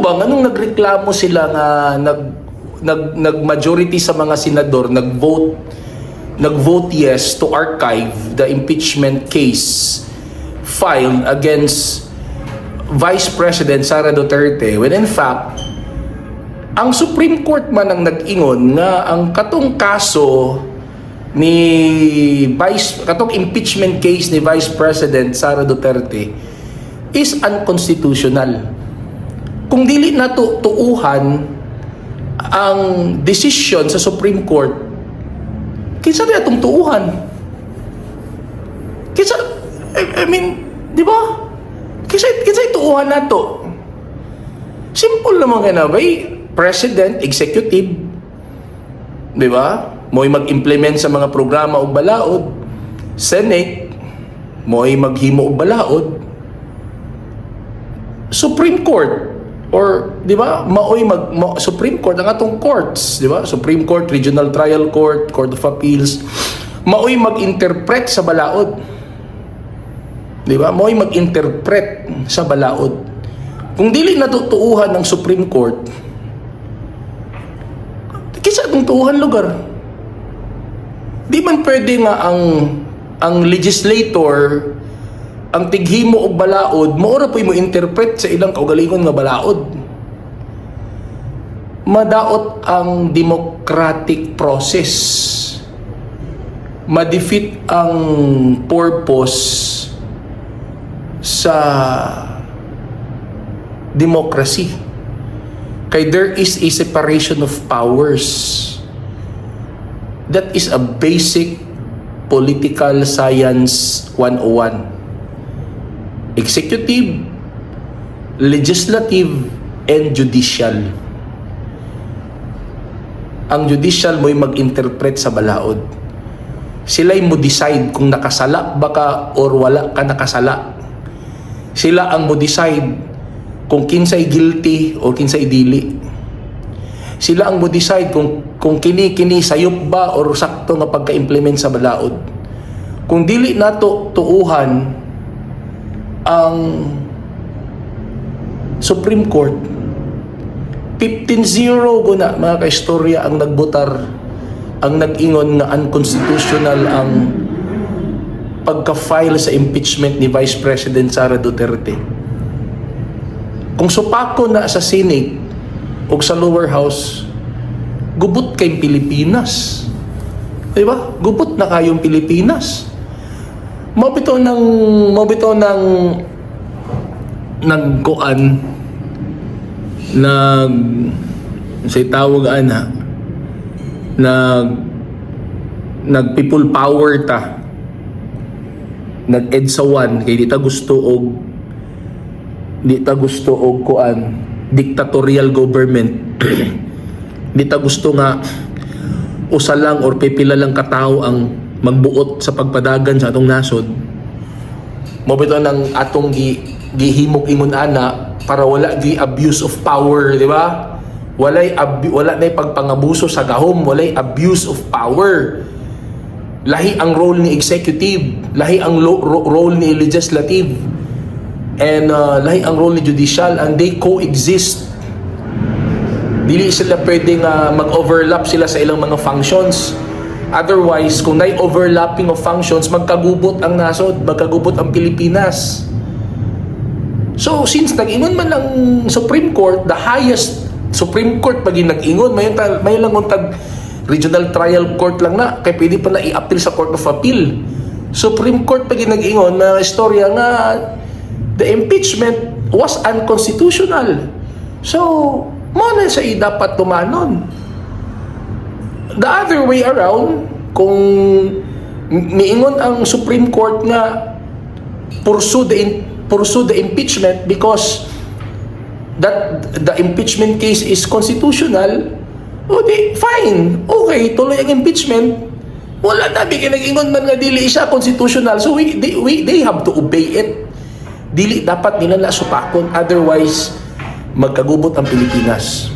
ba nganong nagreklamo sila nga nag nag nag-majority sa mga senador nag-vote nag-vote yes to archive the impeachment case filed against Vice President Sara Duterte when in fact ang Supreme Court man ang nag-ingon nga ang katong kaso ni Vice katong impeachment case ni Vice President Sara Duterte is unconstitutional. Kung dili na tu tuuhan ang decision sa Supreme Court, kinsa na itong tuuhan? Kinsa, I, I mean, di ba? Kinsa, kinsa ituuhan na to? Simple naman ka na ba? President, executive, di ba? Mo'y mag-implement sa mga programa o balaod. Senate, mo'y maghimo og balaod. Supreme Court, or di ba maoy mag ma- Supreme Court ang atong courts di ba? Supreme Court Regional Trial Court Court of Appeals. Maoy mag-interpret sa balaod. Di ba? Maoy mag-interpret sa balaod. Kung dili natutuuhan ng Supreme Court kisa itong tuuhan lugar di man pwede nga ang ang legislator ang tighimo og balaod maura po'y mo interpret sa ilang kaugalingon nga balaod. Madaot ang democratic process. Ma-defeat ang purpose sa democracy. Kay there is a separation of powers. That is a basic political science 101 executive, legislative, and judicial. Ang judicial mo'y mag-interpret sa balaod. Sila'y mo decide kung nakasala ba ka or wala ka nakasala. Sila ang mo decide kung kinsay guilty o kinsay dili. Sila ang mo decide kung kung kini-kini sayop ba or sakto nga pagka-implement sa balaod. Kung dili nato tuuhan ang Supreme Court 15-0 ko na mga kaistorya ang nagbutar ang nag-ingon na unconstitutional ang pagka-file sa impeachment ni Vice President Sara Duterte. Kung supako na sa Senate o sa lower house, gubot kayong Pilipinas. Di ba? Gubot na kayong Pilipinas. Mabito ng mabito ng nagkuan. Nag say tawag ana? Nag nag people power ta. Nag edsawan kay di ta gusto og di ta gusto og kuan dictatorial government. Di ta gusto nga usa lang or pipila lang katao ang magbuot sa pagpadagan sa atong nasod mo bito ng atong gi gihimok ingon ana para wala gi abuse of power di ba? Walay abu- wala nay pagpangabuso sa gahom walay abuse of power. Lahi ang role ni executive lahi ang lo- ro- role ni legislative and uh, lahi ang role ni judicial and they coexist. Dili sila pwedeng uh, mag-overlap sila sa ilang mga functions otherwise kung nay overlapping of functions magkagubot ang nasod magkagubot ang Pilipinas So since nag-ingon man ang Supreme Court, the highest Supreme Court pag nag-ingon, may, may lang tag regional trial court lang na, kaya pwede pa na i-appeal sa Court of Appeal. Supreme Court pag nag-ingon na istorya nga the impeachment was unconstitutional. So, mo na sa dapat tumanon. The other way around, kung miingon ang Supreme Court nga pursue the pursue the impeachment because that the impeachment case is constitutional, o di, fine. Okay, tuloy ang impeachment. Wala na, bigyan nag-ingon man nga dili siya constitutional. So we, they, we, they have to obey it. Dili dapat nila na supakon. Otherwise, magkagubot ang Pilipinas.